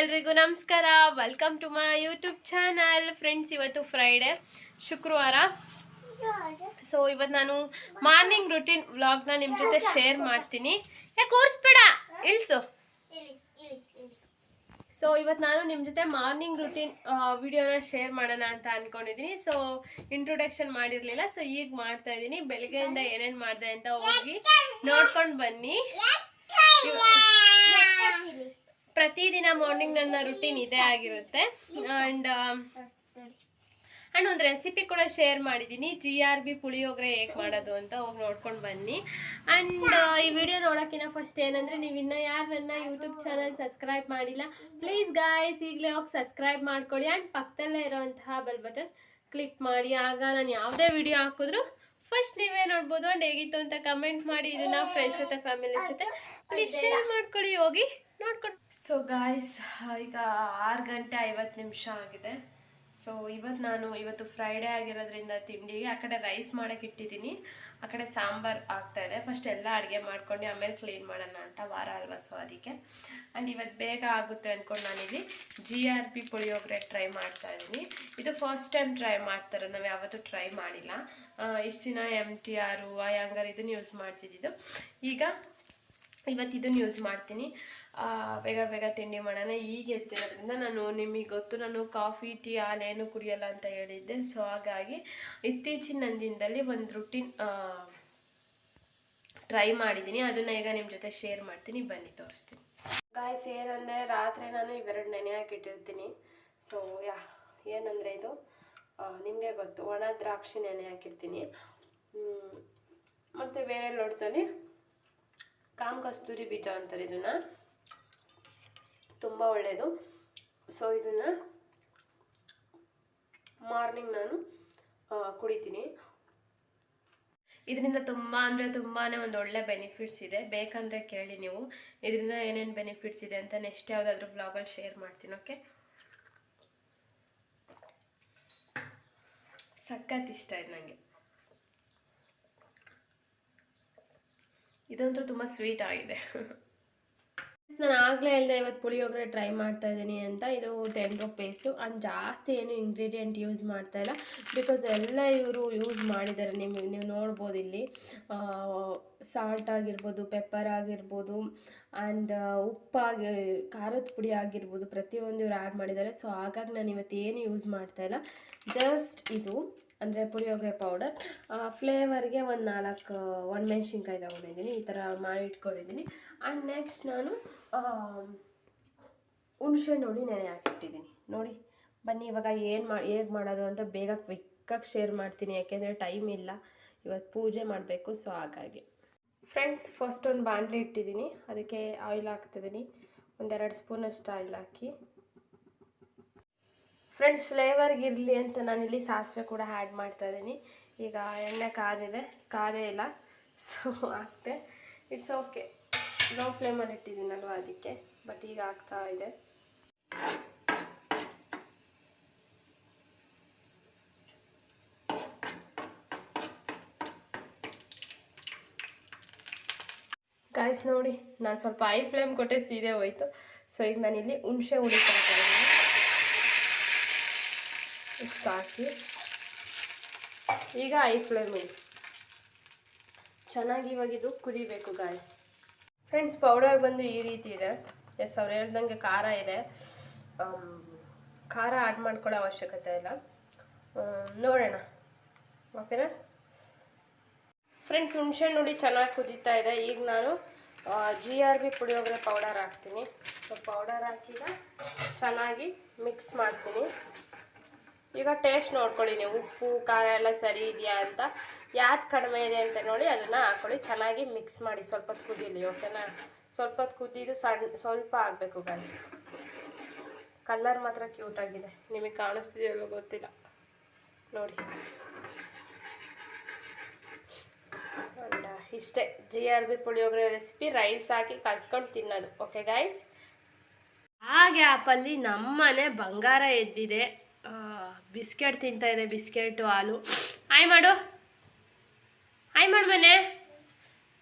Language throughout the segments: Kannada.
ಎಲ್ರಿಗೂ ನಮಸ್ಕಾರ. Welcome to my YouTube channel friends ಇವತ್ತು ಫ್ರೈಡೆ ಶುಕ್ರವಾರ. ಸೊ ಇವತ್ತು ನಾನು ಮಾರ್ನಿಂಗ್ ರುಟೀನ್ ವ್ಲಾಗ್ನ ನಿಮ್ಮ ಜೊತೆ ಶೇರ್ ಮಾಡ್ತೀನಿ. ಯಾಕೆ ಕೂರಿಸ್ಬೇಡ. ಇಳಿಸು. ಸೊ ಇವತ್ತು ನಾನು ನಿಮ್ಮ ಜೊತೆ ಮಾರ್ನಿಂಗ್ ರುಟೀನ್ ವಿಡಿಯೋನ ಶೇರ್ ಮಾಡೋಣ ಅಂತ ಅಂದ್ಕೊಂಡಿದ್ದೀನಿ ಸೊ ಇಂಟ್ರೊಡಕ್ಷನ್ ಮಾಡಿರಲಿಲ್ಲ. ಸೊ ಈಗ ಮಾಡ್ತಾ ಇದ್ದೀನಿ ಬೆಳಗ್ಗೆಯಿಂದ ಏನೇನು ಮಾಡಿದೆ ಅಂತ ಹೋಗಿ ನೋಡ್ಕೊಂಡು ಬನ್ನಿ. ಪ್ರತಿದಿನ ಮಾರ್ನಿಂಗ್ ನನ್ನ ರುಟೀನ್ ಇದೇ ಆಗಿರುತ್ತೆ. ಆ್ಯಂಡ್ ಆ್ಯಂಡ್ ಒಂದು ರೆಸಿಪಿ ಕೂಡ ಶೇರ್ ಮಾಡಿದ್ದೀನಿ ಜಿ ಆರ್ ಬಿ ಪುಳಿಯೋಗರೆ ಹೇಗೆ ಮಾಡೋದು ಅಂತ ಹೋಗಿ ನೋಡ್ಕೊಂಡು ಬನ್ನಿ. ಆ್ಯಂಡ್ ಈ ವಿಡಿಯೋ ನೋಡೋಕ್ಕಿಂತ ಫಸ್ಟ್ ಏನಂದರೆ ನೀವು ಇನ್ನೂ ಯಾರು ನನ್ನ ಯೂಟ್ಯೂಬ್ ಚಾನಲ್ ಸಬ್ಸ್ಕ್ರೈಬ್ ಮಾಡಿಲ್ಲ ಪ್ಲೀಸ್ ಗಾಯ್ಸ್ ಈಗಲೇ ಹೋಗಿ ಸಬ್ಸ್ಕ್ರೈಬ್ ಮಾಡ್ಕೊಳ್ಳಿ. ಆ್ಯಂಡ್ ಪಕ್ಕದಲ್ಲೇ ಇರೋವಂತಹ ಬೆಲ್ ಬಟನ್ ಕ್ಲಿಕ್ ಮಾಡಿ. ಆಗ ನಾನು ಯಾವುದೇ ವಿಡಿಯೋ ಹಾಕಿದ್ರು ಫಸ್ಟ್ ನೀವೇ ನೋಡ್ಬೋದು. ಆ್ಯಂಡ್ ಹೇಗಿತ್ತು ಅಂತ ಕಮೆಂಟ್ ಮಾಡಿ. ಇದನ್ನ ಫ್ರೆಂಡ್ಸ್ ಜೊತೆ ಫ್ಯಾಮಿಲಿ ಜೊತೆ. ಪ್ಲೀಸ್ ಶೇರ್ ಮಾಡ್ಕೊಳ್ಳಿ. ಹೋಗಿ. ನೋಡ್ಕೊಂಡು. ಸೊ ಗಾಯ್ಸ್ ಈಗ ಆರು ಗಂಟೆ ಐವತ್ತು ನಿಮಿಷ ಆಗಿದೆ. ಸೊ ಇವತ್ತು ನಾನು ಇವತ್ತು ಫ್ರೈಡೇ ಆಗಿರೋದ್ರಿಂದ ತಿಂಡಿಗೆ ಆ ಕಡೆ ರೈಸ್ ಮಾಡೋಕೆ ಇಟ್ಟಿದ್ದೀನಿ. ಆ ಕಡೆ ಸಾಂಬಾರು ಆಗ್ತಾ ಇದೆ. ಫಸ್ಟ್ ಎಲ್ಲ ಅಡುಗೆ ಮಾಡ್ಕೊಂಡು ಆಮೇಲೆ ಕ್ಲೀನ್ ಮಾಡೋಣ ಅಂತ ವಾರ ಅಲ್ವಾ ಸೊ ಅದಕ್ಕೆ. ಆ್ಯಂಡ್ ಇವತ್ತು ಬೇಗ ಆಗುತ್ತೆ ಅಂದ್ಕೊಂಡು ನಾನಿಲ್ಲಿ G R P puliyogare try ಮಾಡ್ತಾ ಇದ್ದೀನಿ. ಇದು ಫಸ್ಟ್ ಟೈಮ್ ಟ್ರೈ ಮಾಡ್ತಾರೆ. ನಾವು ಯಾವತ್ತೂ ಟ್ರೈ ಮಾಡಿಲ್ಲ. ಇಷ್ಟು ದಿನ ಎಂ ಟಿ ಆರು ಅಯ್ಯಂಗಾರ್ ಇದನ್ನು ಯೂಸ್ ಮಾಡ್ತಿದ್ದಿದ್ದು. ಈಗ ಇವತ್ತು ಇದನ್ನು ಯೂಸ್ ಮಾಡ್ತೀನಿ. ಆ, ಬೇಗ ಬೇಗ ತಿಂಡಿ ಮಾಡೋಣ. ಈಗ ಎತ್ತಿರೋದ್ರಿಂದ ನಾನು ನಿಮಗೆ ಗೊತ್ತು, ನಾನು ಕಾಫಿ, ಟೀ ಹಾಲೇನು ಕುಡಿಯಲ್ಲ ಅಂತ ಹೇಳಿದ್ದೆ. ಸೊ ಹಾಗಾಗಿ ಇತ್ತೀಚಿನ ದಿನದಲ್ಲಿ ಒಂದು ರುಟೀನ್ ಟ್ರೈ ಮಾಡಿದ್ದೀನಿ ಅದನ್ನ ಈಗ ನಿಮ್ಮ ಜೊತೆ ಶೇರ್ ಮಾಡ್ತೀನಿ. ಬನ್ನಿ, ತೋರಿಸ್ತೀನಿ. ಗಾಯ್ಸ್ ಏನಂದರೆ ರಾತ್ರಿ ನಾನು ಇವೆರಡು ನೆನೆ ಹಾಕಿಟ್ಟಿರ್ತೀನಿ. ಸೊ ಯಾ, ಏನಂದರೆ ಇದು ನಿಮಗೆ ಗೊತ್ತು, ಒಣ ದ್ರಾಕ್ಷಿ ನೆನೆ ಹಾಕಿರ್ತೀನಿ. ಮತ್ತು ಬೇರೆ ಲೋಟದಲ್ಲಿ ಕಾಮ್ ಕಸ್ತೂರಿ ಬೀಜ ಅಂತಾರೆ ಇದನ್ನು. ತುಂಬ ಒಳ್ಳೆಯದು ಸೊ ಇದನ್ನು ಮಾರ್ನಿಂಗ್ ನಾನು ಕುಡಿತೀನಿ. ಇದರಿಂದ ತುಂಬ ಅಂದರೆ ತುಂಬಾ ಒಂದು ಒಳ್ಳೆ ಬೆನಿಫಿಟ್ಸ್ ಇದೆ. ಬೇಕಂದರೆ ಕೇಳಿ ನೀವು. ಇದರಿಂದ ಏನೇನು ಬೆನಿಫಿಟ್ಸ್ ಇದೆ ಅಂತ ನೆಕ್ಸ್ಟ್ ಯಾವುದಾದ್ರೂ ಬ್ಲಾಗಲ್ಲಿ ಶೇರ್ ಮಾಡ್ತೀನಿ ಓಕೆ ಸಖತ್ ಇಷ್ಟ ಇದೆ ನನಗೆ ಇದಂತೂ ತುಂಬ ಸ್ವೀಟ್ ಆಗಿದೆ. ನಾನು ಆಗಲೇ ಹೇಳಿದೆ ಇವತ್ತು ಪುಳಿಯೋಗರೆ ಟ್ರೈ ಮಾಡ್ತಾ ಇದ್ದೀನಿ ಅಂತ. ಇದು ಟೆನ್ ರುಪೀಸು ಆ್ಯಂಡ್ ಜಾಸ್ತಿ ಏನು ಇಂಗ್ರೀಡಿಯೆಂಟ್ ಯೂಸ್ ಮಾಡ್ತಾ ಇಲ್ಲ. ಬಿಕಾಸ್ ಎಲ್ಲ ಇವರು ಯೂಸ್ ಮಾಡಿದ್ದಾರೆ. ನಿಮಗೆ ನೀವು ನೋಡ್ಬೋದು ಇಲ್ಲಿ. ಸಾಲ್ಟ್ ಆಗಿರ್ಬೋದು ಪೆಪ್ಪರ್ ಆಗಿರ್ಬೋದು ಆ್ಯಂಡ್ ಉಪ್ಪಾಗಿ ಖಾರದ ಪುಡಿ ಆಗಿರ್ಬೋದು. ಪ್ರತಿಯೊಂದು ಇವ್ರು ಆ್ಯಡ್ ಮಾಡಿದ್ದಾರೆ. ಸೊ ಹಾಗಾಗಿ ನಾನು ಇವತ್ತು ಏನು ಯೂಸ್ ಮಾಡ್ತಾ ಇಲ್ಲ. ಜಸ್ಟ್ ಇದು. ಅಂದರೆ ಪುಳಿಯೋಗರೆ ಪೌಡರ್ ಫ್ಲೇವರ್ಗೆ ಒಂದು ನಾಲ್ಕು ಒಣಮೆಣ್ಸಿನ್ಕಾಯಿ ತೊಗೊಂಡಿದ್ದೀನಿ, ಈ ಥರ ಮಾಡಿ ಇಟ್ಕೊಂಡಿದ್ದೀನಿ. ಆ್ಯಂಡ್ ನೆಕ್ಸ್ಟ್ ನಾನು ಹುಣಸೆ ನೋಡಿ ನೆನೆ ಹಾಕಿಟ್ಟಿದ್ದೀನಿ. ನೋಡಿ, ಬನ್ನಿ ಇವಾಗ ಏನು ಮಾಡಿ ಹೇಗೆ ಮಾಡೋದು ಅಂತ ಬೇಗ ಕ್ವಿಕ್ಕಾಗಿ ಶೇರ್ ಮಾಡ್ತೀನಿ, ಯಾಕೆಂದರೆ ಟೈಮ್ ಇಲ್ಲ. ಇವತ್ತು ಪೂಜೆ ಮಾಡಬೇಕು ಸೊ ಹಾಗಾಗಿ. ಫ್ರೆಂಡ್ಸ್ ಫಸ್ಟ್ ಒಂದು ಬಾಣಲೆ ಇಟ್ಟಿದ್ದೀನಿ. ಅದಕ್ಕೆ ಆಯಿಲ್ ಹಾಕ್ತಿದ್ದೀನಿ. ಒಂದೆರಡು ಸ್ಪೂನಷ್ಟು ಆಯಿಲ್ ಹಾಕಿ. ಫ್ರೆಂಡ್ಸ್ ಫ್ಲೇವರ್ಗೆ ಇರಲಿ ಅಂತ ನಾನಿಲ್ಲಿ ಸಾಸಿವೆ ಕೂಡ ಆ್ಯಡ್ ಮಾಡ್ತಾ ಇದ್ದೀನಿ. ಈಗ ಎಣ್ಣೆ ಕಾದಿದೆ. ಕಾದೇ ಇಲ್ಲ. ಸೊ ಹಾಕ್ತೆ ಇಟ್ಸ್ ಓಕೆ ಲೋ ಫ್ಲೇಮಲ್ಲಿ ಇಟ್ಟಿದ್ದೀನಲ್ವ ಅದಕ್ಕೆ? ಬಟ್ ಈಗ ಆಗ್ತಾ ಇದೆ. ಗಾಯ್ಸ್ ನೋಡಿ, ನಾನು ಸ್ವಲ್ಪ ಐ ಫ್ಲೇಮ್ ಕೊಟ್ಟೆ ಸೀರೆ ಹೋಯ್ತು. ಸೊ ಈಗ ನಾನಿಲ್ಲಿ ಹುಣಸೆ ಹುಡಿತಾ ಇಷ್ಟು ಹಾಕಿ ಈಗ ಐ ಫ್ಲೇಮ್ ಚೆನ್ನಾಗಿ ಇವಾಗ ಇದು ಕುದಿಬೇಕು ಗಾಯ್ಸ್ ಫ್ರೆಂಡ್ಸ್ ಪೌಡರ್ ಬಂದು ಈ ರೀತಿ ಇದೆ. ಎಸ್ ಅವ್ರು ಹೇಳ್ದಂಗೆ ಖಾರ ಇದೆ. ಆಮ್, ಖಾರ ಆ್ಯಡ್ ಮಾಡ್ಕೊಳ್ಳೋ ಅವಶ್ಯಕತೆ ಇಲ್ಲ. ನೋಡೋಣ. ಓಕೆನಾ ಫ್ರೆಂಡ್ಸ್ ಹುಣಸೆ ನುಡಿ ಚೆನ್ನಾಗಿ ಕುದೀತಾ ಇದೆ. ಈಗ ನಾನು G R B puliyogare powder ಹಾಕ್ತೀನಿ. ಸೊ ಪೌಡರ್ ಹಾಕಿದ ಚೆನ್ನಾಗಿ ಮಿಕ್ಸ್ ಮಾಡ್ತೀನಿ. ಈಗ ಟೇಸ್ಟ್ ನೋಡ್ಕೊಳ್ಳಿ ನೀವು. ಉಪ್ಪು, ಖಾರ ಎಲ್ಲ ಸರಿ ಇದೆಯಾ ಅಂತ. ಯಾವ್ದು ಕಡಿಮೆ ಇದೆ ಅಂತ ನೋಡಿ ಅದನ್ನು ಹಾಕ್ಕೊಳ್ಳಿ ಚೆನ್ನಾಗಿ ಮಿಕ್ಸ್ ಮಾಡಿ. ಸ್ವಲ್ಪ ಕುದೀಲಿ ಓಕೆನಾ ಸ್ವಲ್ಪ ಕುದಿದು ಸಣ್ಣ ಸ್ವಲ್ಪ ಆಗಬೇಕು ಗೈಸ್ ಕಲರ್ ಮಾತ್ರ ಕ್ಯೂಟಾಗಿದೆ ನಿಮಗೆ ಕಾಣಿಸ್ತಿದೆಯೋ ಗೊತ್ತಿಲ್ಲ. ನೋಡಿ. ಇಷ್ಟೇ. G R B puliyogare recipe rice ಹಾಕಿ ಕಲ್ಸ್ಕೊಂಡು ತಿನ್ನೋದು. ಓಕೆ ಗೈಸ್ ಆ ಗ್ಯಾಪಲ್ಲಿ ನಮ್ಮನೆ ಬಂಗಾರ ಎದ್ದಿದೆ. ಬಿಸ್ಕೆಟ್ ತಿಂತಾ ಇದೆ, ಬಿಸ್ಕೆಟು, ಹಾಲು. ಆಯ್ ಮಾಡು. ಆಯ್ ಮಾಡು ಮನೆ.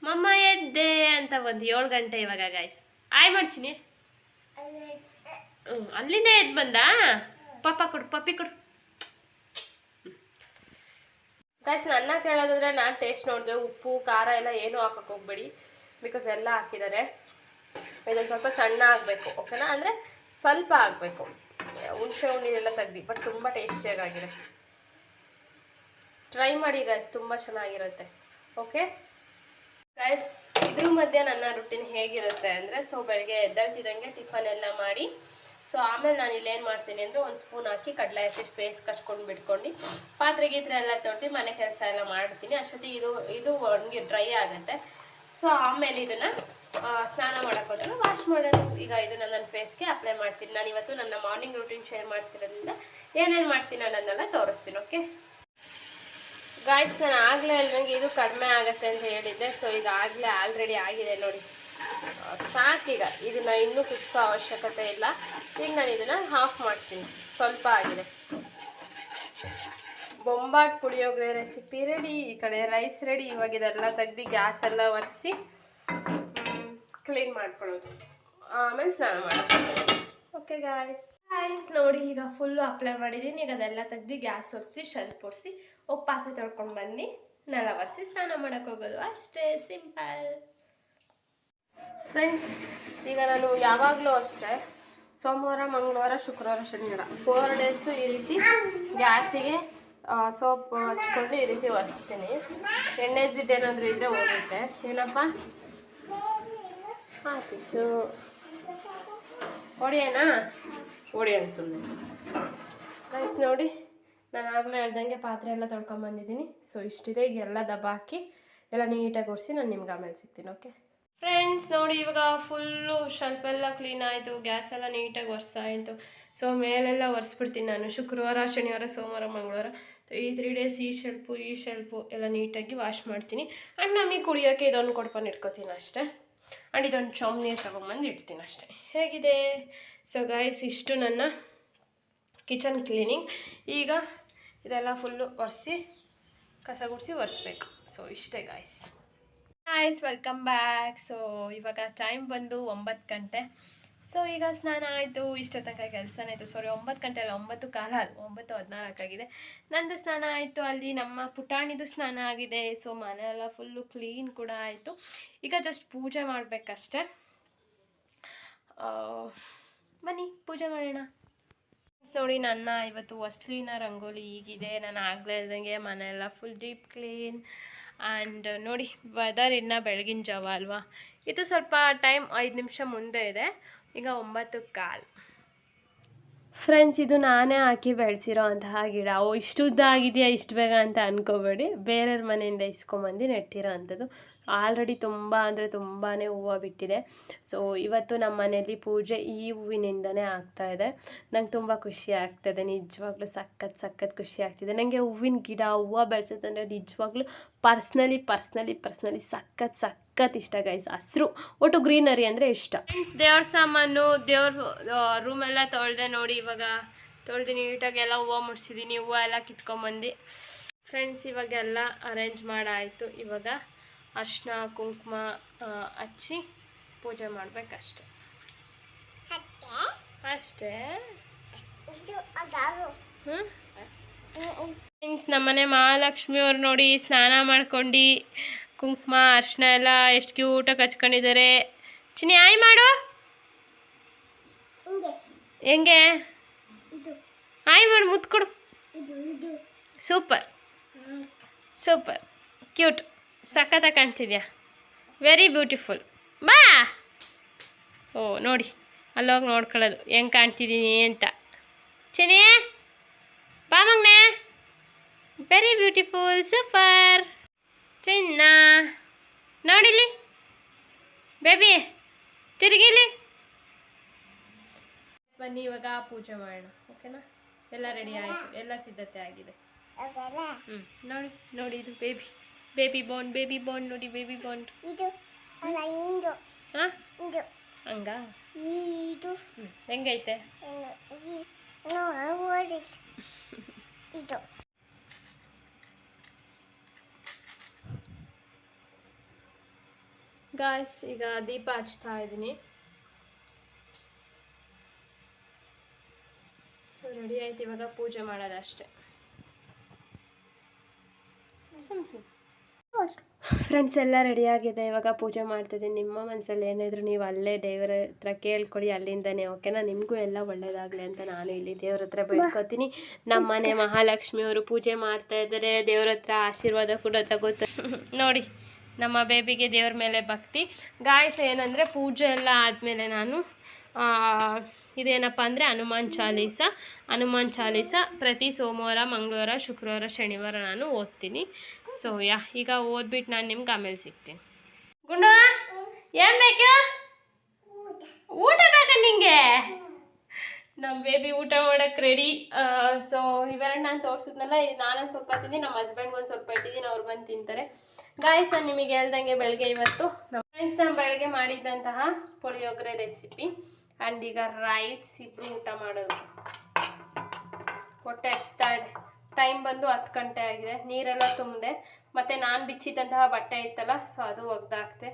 ಮಮ್ಮ ಎದ್ದೆ ಅಂತ ಒಂದು ಏಳು ಗಂಟೆ ಇವಾಗ ಗಾಯ್ಸ್ ಆಯ್ ಮಾಡ್ತೀನಿ ಹ್ಞೂ ಅಲ್ಲಿಂದ ಎದ್ದು ಬಂದ? ಪಾಪ ಕೊಡು, ಪಪ್ಪಿ ಕೊಡು. ಗಾಯ್ಸ್ ನನ್ನ ಕೇಳೋದಾದ್ರೆ ನಾನು ಟೇಸ್ಟ್ ನೋಡಿದೆ, ಉಪ್ಪು, ಖಾರ ಎಲ್ಲ ಏನೂ ಹಾಕಕ್ಕೆ ಹೋಗ್ಬೇಡಿ. ಬಿಕಾಸ್ ಎಲ್ಲ ಹಾಕಿದ್ದಾರೆ. ಇದೊಂದು ಸ್ವಲ್ಪ ಸಣ್ಣ ಆಗಬೇಕು ಓಕೆನಾ ಅಂದರೆ ಸ್ವಲ್ಪ ಆಗಬೇಕು. ಹುಣಸೆ ಹುಣ್ಣಿನೆಲ್ಲ ತೆಗ್ದು ಬಟ್ ತುಂಬ ಟೇಸ್ಟಿಯಾಗಿದೆ ಟ್ರೈ ಮಾಡಿ ಗಾಯ್ಸ್ ತುಂಬ ಚೆನ್ನಾಗಿರುತ್ತೆ. ಓಕೆ ಗಾಯ್ಸ್ ಇದ್ರ ಮಧ್ಯೆ ನನ್ನ ರುಟೀನ್ ಹೇಗಿರುತ್ತೆ ಅಂದರೆ ಸೊ ಬೆಳಗ್ಗೆ ಎದ್ದಳ್ತಿದ್ದಂಗೆ ಟಿಫನ್ ಎಲ್ಲ ಮಾಡಿ ಸೊ ಆಮೇಲೆ ನಾನು ಇಲ್ಲಿ ಏನು ಮಾಡ್ತೀನಿ ಅಂದರೆ ಒಂದು ಸ್ಪೂನ್ ಹಾಕಿ ಕಡಲೆ ಹಸಿ ಫೇಸ್ ಕಚ್ಕೊಂಡು ಬಿಟ್ಕೊಂಡು ಪಾತ್ರೆ ಗೀತ್ರೆ ಎಲ್ಲ ತೊಳ್ದು ಮನೆ ಕೆಲಸ ಎಲ್ಲ ಮಾಡ್ತೀನಿ. ಅಷ್ಟೊತ್ತಿಗೆ ಇದು ಇದು ಒಣಗಿ ಡ್ರೈ ಆಗುತ್ತೆ. ಸೊ ಆಮೇಲೆ ಇದನ್ನು ಸ್ನಾನ ಮಾಡಕ್ಕೆ ಹೋದಾಗ ವಾಶ್ ಮಾಡೋದು. ಈಗ ಇದು ನನ್ನ ಫೇಸ್ಗೆ ಅಪ್ಲೈ ಮಾಡ್ತೀನಿ. ನಾನು ಇವತ್ತು ನನ್ನ ಮಾರ್ನಿಂಗ್ ರೂಟೀನ್ ಶೇರ್ ಮಾಡ್ತಿರೋದ್ರಿಂದ ಏನೇನು ಮಾಡ್ತೀನಿ ಅನ್ನೋದನ್ನೆಲ್ಲ ತೋರಿಸ್ತೀನಿ ಓಕೆ ಗಾಯ್ಸ್ ನಾನು ಆಗಲೇ ನನಗೆ ಇದು ಕಡಿಮೆ ಆಗುತ್ತೆ ಅಂತ ಹೇಳಿದ್ದೆ. ಸೊ ಈಗ ಆಗಲೇ ಆಲ್ರೆಡಿ ಆಗಿದೆ ನೋಡಿ. ಸಾಕೀಗ ಇದನ್ನ ಇನ್ನೂ ಕುದಿಸೋ ಅವಶ್ಯಕತೆ ಇಲ್ಲ. ಈಗ ನಾನು ಇದನ್ನ ಹಾಫ್ ಮಾಡ್ತೀನಿ. ಸ್ವಲ್ಪ ಆಗಿದೆ. ಬೊಂಬಾಟ್ ಪುಳಿಯೋಗರೆ ರೆಸಿಪಿ ರೆಡಿ ಈ ಕಡೆ ರೈಸ್ ರೆಡಿ ಇವಾಗ ಇದೆಲ್ಲ ತೆಗ್ದು ಗ್ಯಾಸ್ ಎಲ್ಲ ಒರೆಸಿ ಕ್ಲೀನ್ ಮಾಡ್ಕೊಳ್ಳೋದು ಆಮೇಲೆ ಸ್ನಾನ ಮಾಡೋದು ಓಕೆ ಗಾಯ್ಸ್ ಗಾಯ್ಸ್ ನೋಡಿ ಈಗ ಫುಲ್ಲು ಅಪ್ಲೈ ಮಾಡಿದ್ದೀನಿ ಈಗ ಅದೆಲ್ಲ ತೆಗ್ದು ಗ್ಯಾಸ್ ಒರೆಸಿ ಶಲ್ಪ್ ಒರೆಸಿ ಹೋಗಿ ಪಾತ್ರೆ ತೊಳ್ಕೊಂಡು ಬನ್ನಿ. ನೆಲ ಒರೆಸಿ ಸ್ನಾನ ಮಾಡೋಕ್ಕೆ ಹೋಗೋದು. ಅಷ್ಟೇ ಸಿಂಪಲ್ ಫ್ರೆಂಡ್ಸ್ ಈಗ ನಾನು ಯಾವಾಗಲೂ ಅಷ್ಟೇ. ಸೋಮವಾರ ಮಂಗಳವಾರ ಶುಕ್ರವಾರ ಶನಿವಾರ ಫೋರ್ ಡೇಸು ಈ ರೀತಿ ಗ್ಯಾಸಿಗೆ ಸೋಪ್ ಹಚ್ಕೊಂಡು ಈ ರೀತಿ ಒರೆಸ್ತೀನಿ. ಎಣ್ಣೆ ಜಿಡ್ಡು ಏನಾದರೂ ಇದ್ದರೆ ಹೋಗುತ್ತೆ. ಏನಪ್ಪ? ಹಾಂ ಪಿಚ್ಚು ಹೊಡಿಯೋಣ ಹೊಡಿಯೋಣ ಸುಮ್ಮನೆ ಗೈಸ್ ನೋಡಿ ನಾನು ಆಗಲೇ ಹೇಳ್ದಂಗೆ ಪಾತ್ರೆ ಎಲ್ಲ ತೊಳ್ಕೊಂಬಂದಿದ್ದೀನಿ ಸೊ ಇಷ್ಟಿದೆ. ಈಗ ಎಲ್ಲ ದಬ್ಬ ಹಾಕಿ ಎಲ್ಲ ನೀಟಾಗಿ ಒರೆಸಿ ನಾನು ನಿಮ್ಗೆ ಆಮೇಲೆ ಸಿಗ್ತೀನಿ ಓಕೆ ಫ್ರೆಂಡ್ಸ್ ನೋಡಿ ಇವಾಗ ಫುಲ್ಲು ಸ್ವಲ್ಪ ಎಲ್ಲ ಕ್ಲೀನ್ ಆಯಿತು. ಗ್ಯಾಸ್ ಎಲ್ಲ ನೀಟಾಗಿ ಒರೆಸಾಯಿತು ಸೊ ಮೇಲೆಲ್ಲ ಒರೆಸ್ಬಿಡ್ತೀನಿ ನಾನು. ಶುಕ್ರವಾರ ಶನಿವಾರ ಸೋಮವಾರ ಮಂಗಳವಾರ. ಈ ತ್ರೀ ಡೇಸ್ ಈ ಶೆಲ್ಪು ಈ ಶೆಲ್ಪು ಎಲ್ಲ ನೀಟಾಗಿ ವಾಶ್ ಮಾಡ್ತೀನಿ. ಆ್ಯಂಡ್ ನಮಗೆ ಕುಡಿಯೋಕ್ಕೆ ಇದೊಂದು ಕೊಡ್ಕೊಂಡು ಇಟ್ಕೋತೀನಿ ಅಷ್ಟೇ. ಆ್ಯಂಡ್ ಇದೊಂದು ಚಮ್ ನೀರು ತೊಗೊಂಬಂದು ಇಡ್ತೀನಿ ಅಷ್ಟೇ. ಹೇಗಿದೆ? ಸೊ ಗಾಯ್ಸ್ ಇಷ್ಟು ನನ್ನ ಕಿಚನ್ ಕ್ಲೀನಿಂಗ್ ಈಗ ಇದೆಲ್ಲ ಫುಲ್ಲು ಒರೆಸಿ, ಕಸ ಗುಡಿಸಿ ಒರೆಸ್ಬೇಕು. ಸೊ ಇಷ್ಟೇ guys guys welcome back so ಇವಾಗ ಟೈಮ್ ಬಂದು ಒಂಬತ್ತು ಗಂಟೆ. ಸೊ ಈಗ ಸ್ನಾನ ಆಯಿತು, ಇಷ್ಟೊ ತನಕ ಕೆಲಸನೇ ಆಯಿತು. ಸಾರಿ ಒಂಬತ್ತು ಗಂಟೆ ಅಲ್ಲ, ಒಂಬತ್ತು ಕಾಲ ಒಂಬತ್ತು ಹದಿನಾಲ್ಕಾಗಿದೆ ನಂದು ಸ್ನಾನ ಆಯಿತು, ಅಲ್ಲಿ ನಮ್ಮ ಪುಟಾಣಿದು ಸ್ನಾನ ಆಗಿದೆ. ಸೊ ಮನೆ ಎಲ್ಲ ಫುಲ್ಲು ಕ್ಲೀನ್ ಕೂಡ ಆಯಿತು. ಈಗ ಜಸ್ಟ್ ಪೂಜೆ ಮಾಡಬೇಕಷ್ಟೆ. ಬನ್ನಿ, ಪೂಜೆ ಮಾಡೋಣ. ನೋಡಿ, ನನ್ನ ಇವತ್ತು ಹೊಸ್ಲಿನ ರಂಗೋಲಿ ಈಗಿದೆ ನಾನು ಆಗಲೇ ಇದ್ದಂಗೆ ಮನೆ ಎಲ್ಲ ಫುಲ್ ಡೀಪ್ ಕ್ಲೀನ್ ಆ್ಯಂಡ್ ನೋಡಿ ವೆದರ್ ಇನ್ನು ಬೆಳಗಿನ ಜಾವ ಅಲ್ವಾ? ಇದು ಸ್ವಲ್ಪ ಟೈಮ್ ಐದು ನಿಮಿಷ ಮುಂದೆ ಇದೆ. ಈಗ ಒಂಬತ್ತು ಕಾಲು. ಫ್ರೆಂಡ್ಸ್ ಇದು ನಾನೇ ಹಾಕಿ ಬೆಳೆಸಿರೋ ಅಂತಹ ಗಿಡ. ಓ ಇಷ್ಟು ಉದ್ದ ಆಗಿದೆಯಾ ಇಷ್ಟು ಬೇಗ ಅಂತ ಅನ್ಕೋಬೇಡಿ. ಬೇರೆಯವ್ರ ಮನೆಯಿಂದ ಇಸ್ಕೊಂಬಂದು ನೆಟ್ಟಿರೋ ಅಂಥದ್ದು. ಆಲ್ರೆಡಿ ತುಂಬ ಅಂದರೆ ತುಂಬಾ ಹೂವು ಬಿಟ್ಟಿದೆ. ಸೊ ಇವತ್ತು ನಮ್ಮ ಮನೆಯಲ್ಲಿ ಪೂಜೆ ಈ ಹೂವಿನಿಂದನೇ ಆಗ್ತಾ ಇದೆ. ನಂಗೆ ತುಂಬ ಖುಷಿ ಆಗ್ತದೆ. ನಿಜವಾಗ್ಲೂ ಸಖತ್ ಸಖತ್ ಖುಷಿ ಆಗ್ತಿದೆ. ನನಗೆ ಹೂವಿನ ಗಿಡ, ಹೂವು ಬೆಳೆಸೋದಂದ್ರೆ ನಿಜವಾಗ್ಲೂ ಪರ್ಸ್ನಲಿ ಪರ್ಸ್ನಲಿ ಪರ್ಸ್ನಲಿ ಸಖತ್ ಸಖತ್ ಇಷ್ಟ ಗೈಸ್ ಹಸ್ರು, ಒಟ್ಟು ಗ್ರೀನರಿ ಅಂದರೆ ಇಷ್ಟ. ಫ್ರೆಂಡ್ಸ್ ದೇವ್ರ ಸಾಮಾನು, ದೇವ್ರ ರೂಮ್ ಎಲ್ಲ ತೊಳೆದೆ ನೋಡಿ ಇವಾಗ ತೊಳೆದು ನೀಟಾಗಿ ಎಲ್ಲ ಹೂವು ಮುಡ್ಸಿದ್ದೀನಿ ಹೂವು ಎಲ್ಲ ಕಿತ್ಕೊಂಬಂದು. ಫ್ರೆಂಡ್ಸ್ ಇವಾಗೆಲ್ಲ ಅರೇಂಜ್ ಮಾಡಾಯಿತು ಇವಾಗ. ಅರ್ಶಿನ ಕುಂಕುಮ ಹಚ್ಚಿ ಪೂಜೆ ಮಾಡ್ಬೇಕಷ್ಟೆ. ಅಷ್ಟೇ? ಹ್ಮ್? ಫ್ರೆಂಡ್ಸ್ ನಮ್ಮನೆ ಮಹಾಲಕ್ಷ್ಮಿ ಅವ್ರು ನೋಡಿ ಸ್ನಾನ ಮಾಡ್ಕೊಂಡು ಕುಂಕುಮ ಅರ್ಶಿನ ಎಲ್ಲ ಎಷ್ಟು ಕ್ಯೂಟಾಗಿ ಹಚ್ಕೊಂಡಿದ್ದಾರೆ. ಚಿನ್ನಿ ಆಯ್ ಮಾಡು. ಹೆಂಗೆ. ಆಯ್ ಮಾಡಿ ಮುತ್ಕೊಡು. ಸೂಪರ್. ಸೂಪರ್. ಕ್ಯೂಟ್. ಸಖತ್ತಾಗಿ ಕಾಣ್ತಿದ್ಯಾ? ವೆರಿ ಬ್ಯೂಟಿಫುಲ್ ಬಾ! ಓ, ನೋಡಿ, ಅಲ್ಲೋಗಿ ನೋಡ್ಕೊಳ್ಳೋದು. ಹೆಂಗೆ ಕಾಣ್ತಿದ್ದೀನಿ ಅಂತ. ಚೆನ್ನೇ, ಬಾ ಮಗ್ನೆ. ವೆರಿ ಬ್ಯೂಟಿಫುಲ್ ಸೂಪರ್ ಚಿನ್ನ ನೋಡಿಲಿ ಬೇಬಿ ತಿರುಗಿಲಿ ಬನ್ನಿ, ಇವಾಗ ಪೂಜೆ ಮಾಡೋಣ, ಓಕೆನಾ? ಎಲ್ಲ ರೆಡಿ ಆಯಿತು, ಎಲ್ಲ ಸಿದ್ಧತೆ ಆಗಿದೆ. ಹ್ಞೂ ನೋಡಿ ನೋಡಿ, ಇದು baby baby bond baby bond ನೋಡಿ ಬೇಬಿ ಬಾಂಡ್ ಇದು ಅಲ್ಲ ಇಂದು. ಹಾ? ಇದು. ಹಂಗಾ? ಇದು. ಹೆಂಗೈತೆ? ಇದು. ಗಾಯ್ಸ್ ಈಗ ದೀಪ ಹಚ್ತಾ ಇದ್ದೀನಿ. ಸೊ ರೆಡಿ ಆಯ್ತು ಇವಾಗ ಪೂಜೆ ಮಾಡೋದಷ್ಟೇ. ಫ್ರೆಂಡ್ಸ್ ಎಲ್ಲ ರೆಡಿ ಆಗಿದೆ, ಇವಾಗ ಪೂಜೆ ಮಾಡ್ತಿದ್ದೀನಿ. ನಿಮ್ಮ ಮನಸ್ಸಲ್ಲಿ ಏನಿದ್ರು ನೀವು ಅಲ್ಲೇ ದೇವರ ಹತ್ರ ಕೇಳ್ಕೊಡಿ, ಅಲ್ಲಿಂದನೇ ಓಕೆನಾ ನಿಮಗೂ ಎಲ್ಲ ಒಳ್ಳೇದಾಗಲಿ ಅಂತ ನಾನು ಇಲ್ಲಿ ದೇವ್ರ ಹತ್ರ ಬೇಡ್ಕೊತೀನಿ. ನಮ್ಮ ಮನೆ ಮಹಾಲಕ್ಷ್ಮಿಯವರು ಪೂಜೆ ಮಾಡ್ತಾ ಇದ್ದಾರೆ, ದೇವ್ರ ಹತ್ರ ಆಶೀರ್ವಾದ ಕೂಡ ತಗೋತ ನೋಡಿ, ನಮ್ಮ ಬೇಬಿಗೆ ದೇವ್ರ ಮೇಲೆ ಭಕ್ತಿ. ಗಾಯಸ್ ಏನಂದರೆ ಪೂಜೆ ಎಲ್ಲ ಆದಮೇಲೆ ನಾನು ಇದೇನಪ್ಪ ಅಂದರೆ ಹನುಮಾನ್ ಚಾಲೀಸ. ಹನುಮಾನ್ ಚಾಲೀಸ ಪ್ರತಿ ಸೋಮವಾರ, ಮಂಗಳವಾರ, ಶುಕ್ರವಾರ, ಶನಿವಾರ ನಾನು ಓದ್ತೀನಿ. ಸೊ ಯಾ, ಈಗ ಓದ್ಬಿಟ್ಟು ನಾನು ನಿಮ್ಗೆ ಆಮೇಲೆ ಸಿಗ್ತೀನಿ. ಗುಂಡು, ಏನ್ ಬೇಕು? ಊಟ ಬೇಕಾ ನಿಂಗೆ? ನಮ್ಮ ಬೇಬಿ ಊಟ ಮಾಡಕ್ಕೆ ರೆಡಿ ಸೊ ಇವೆರಡು ನಾನು ತೋರಿಸಿದ್ನಲ್ಲ ನಾನು ಸ್ವಲ್ಪ ತಿಂದು ನಮ್ಮ ಹಸ್ಬೆಂಡ್ಗೆ ಒಂದು ಸ್ವಲ್ಪ ಇಟ್ಟಿದ್ದೀನಿ ಅವ್ರು ಬಂದು ತಿಂತಾರೆ. ಗಾಯ್ಸ್ ನಾನು ನಿಮಗೆ ಹೇಳ್ದಂಗೆ ಬೆಳಗ್ಗೆ ಇವತ್ತು. ನಮ್ಮ ನಾನು ಬೆಳಗ್ಗೆ ಮಾಡಿದ್ದಂತಹ ಪುಳಿಯೋಗರೆ ರೆಸಿಪಿ ಆ್ಯಂಡ್ ಈಗ ರೈಸ್ ಇಬ್ಬರು ಊಟ ಮಾಡೋದು. ಹೊಟ್ಟೆ ಹಚ್ತಾ ಇದೆ. ಟೈಮ್ ಬಂದು ಹತ್ತು ಗಂಟೆ ಆಗಿದೆ. ನೀರೆಲ್ಲ ತುಂಬಿದೆ. ಮತ್ತು ನಾನು ಬಿಚ್ಚಿದ್ದಂತಹ ಬಟ್ಟೆ ಇತ್ತಲ್ಲ ಸೊ ಅದು ಒಗ್ದಾಕ್ತೆ.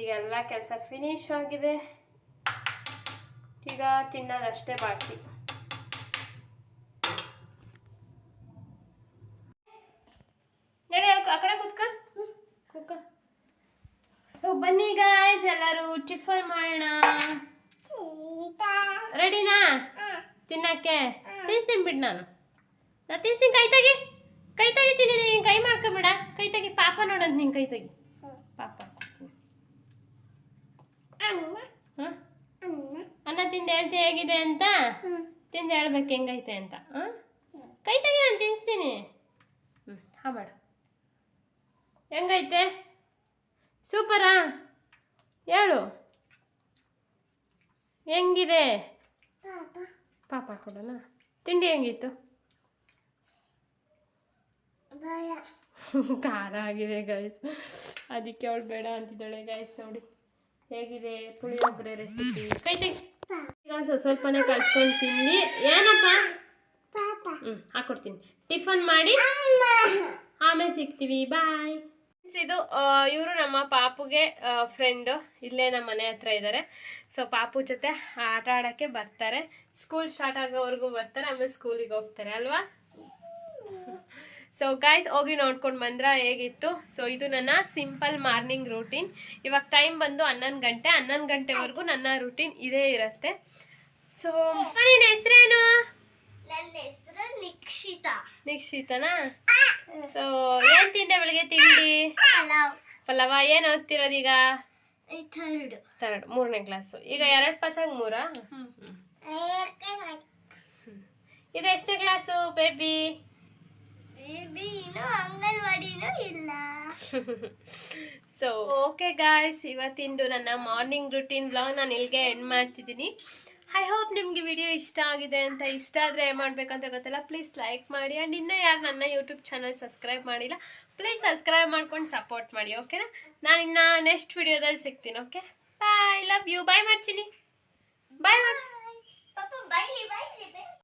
ಈಗ ಎಲ್ಲ ಕೆಲಸ ಫಿನಿಶ್ ಆಗಿದೆ. ಈಗ ತಿನ್ನೋದಷ್ಟೇ ಬಾಕಿ. ಆ ಕಡೆ ಕೂತ್ಕ? ಸೊ ಬನ್ನಿ ಗಾಯ್ಸ್ ಎಲ್ಲರೂ ಟಿಫನ್ ಮಾಡೋಣ. ರೆಡಿನಾ? ತಿನ್ನಕ್ಕೆ? ತಿನ್ಸ್ತೀನಿ ಬಿಡು ನಾನು. ನಾ ತಿನ್ಸ್ತೀನಿ. ಕೈ ತೆಗಿ. ಕೈ ತೆಗಿತೀನಿ ನೀನು ಕೈ ಮಾಡ್ಕೊಬೇಡ ಕೈ ತೆಗಿ. ಪಾಪ ನೋಡಂತ ನಿನ್ ಕೈ ತೆಗಿ. ಪಾಪ ಹಾಂ? ಅನ್ನ. ತಿಂದು ಹೇಳ್ತಿ ಹೇಗಿದೆ ಅಂತ? ತಿಂದು ಹೇಳ್ಬೇಕು ಹೆಂಗೈತೆ ಅಂತ. ಹಾಂ? ಕೈ ತಗಿ ನಾನು ತಿನ್ನಿಸ್ತೀನಿ ಹ್ಞೂ ಹಾಂ ಮಾಡು. ಹೆಂಗೈತೆ? ಸೂಪರಾ? ಹೇಳು. ಹೆಂಗಿದೆ? ಪಾಪ. ಕೊಡೋಣ. ತಿಂಡಿ ಹೆಂಗಿತ್ತು? ಖಾರ ಆಗಿದೆ ಗೈಸ್ ಅದಕ್ಕೆ ಅವಳು ಬೇಡ ಅಂತಿದ್ದಾಳೆ ಗೈಸ್ ನೋಡಿ. ಹೇಗಿದೆ ಪುಳಿಯೋಗರೆ ರೆಸಿಪಿ ಕೈ ತೆಗಿ. ಸ್ವಲ್ಪನೇ ಕಳ್ಸ್ಕೊಂಡು ತಿನ್ನಿ ಏನಪ್ಪ ಹ್ಞೂ ಹಾಕೊಡ್ತೀನಿ. ಟಿಫನ್ ಮಾಡಿ ಆಮೇಲೆ ಸಿಗ್ತೀವಿ. ಬಾಯ್ ಇದು ಇವರು ನಮ್ಮ ಪಾಪುಗೆ ಫ್ರೆಂಡು ಇಲ್ಲೇ ನಮ್ಮ ಮನೆ ಹತ್ರ ಇದ್ದಾರೆ ಸೊ ಪಾಪು ಜೊತೆ ಆಟ ಆಡೋಕ್ಕೆ ಬರ್ತಾರೆ. ಸ್ಕೂಲ್ ಸ್ಟಾರ್ಟ್ ಆಗೋವರೆಗೂ ಬರ್ತಾರೆ, ಆಮೇಲೆ ಸ್ಕೂಲಿಗೆ ಹೋಗ್ತಾರೆ, ಅಲ್ವಾ? ಸೊ ಗೈಸ್ ಹೋಗಿ ನೋಡ್ಕೊಂಡು ಬಂದ್ರೆ, ಹೇಗಿತ್ತು? ಸೊ ಇದು ನನ್ನ ಸಿಂಪಲ್ ಮಾರ್ನಿಂಗ್ ರೂಟೀನ್ ಇವಾಗ ಟೈಮ್ ಬಂದು ಹನ್ನೊಂದು ಗಂಟೆ, ಹನ್ನೊಂದು ಗಂಟೆವರೆಗೂ ನನ್ನ ರೂಟೀನ್ ಇದೇ ಇರುತ್ತೆ. ಸೊ ನಿನ್ನ ಹೆಸರೇನು? ನನ್ನ ಹೆಸರು ನಿಕ್ಷಿತಾ. ನಿಕ್ಷಿತನಾ? ಸೊ ಏನ್ ತಿಂದೆ ಬೆಳಿಗ್ಗೆ ತಿಂಡಿ? ಪಲಾವ್. ಏನ್ ಓದ್ತಿರೋದೀಗ ಥರ್ಡ್ ಥರ್ಡ್ ಮೂರನೇ ಕ್ಲಾಸ್ ಈಗ ಎರಡು ಪಾಸಾಗ ಮೂರಾ? ಇದು ಎಷ್ಟನೇ class baby so okay guys ಇವತ್ತಿಂದು ನನ್ನ ಮಾರ್ನಿಂಗ್ ರುಟೀನ್ ಬ್ಲಾಗ್ ನಾನು ಇಲ್ಲಿಗೆ ಎಂಡ್ ಮಾಡ್ತಿದ್ದೀನಿ. ಐ ಹೋಪ್ ನಿಮಗೆ ವಿಡಿಯೋ ಇಷ್ಟ ಆಗಿದೆ ಅಂತ ಇಷ್ಟ ಆದರೆ ಏನು ಮಾಡಬೇಕಂತ ಗೊತ್ತಲ್ಲ. ಪ್ಲೀಸ್ ಲೈಕ್ ಮಾಡಿ. ಆ್ಯಂಡ್ ಇನ್ನೂ ಯಾರು ನನ್ನ ಯೂಟ್ಯೂಬ್ ಚಾನಲ್ ಸಬ್ಸ್ಕ್ರೈಬ್ ಮಾಡಿಲ್ಲ ಪ್ಲೀಸ್ ಸಬ್ಸ್ಕ್ರೈಬ್ ಮಾಡ್ಕೊಂಡು ಸಪೋರ್ಟ್ ಮಾಡಿ ಓಕೆನಾ ನಾನು ಇನ್ನು ನೆಕ್ಸ್ಟ್ ವಿಡಿಯೋದಲ್ಲಿ ಸಿಗ್ತೀನಿ okay bye love you bye ಮಾಡ್ತೀನಿ ಬಾಯ್ ಮಾಡಿ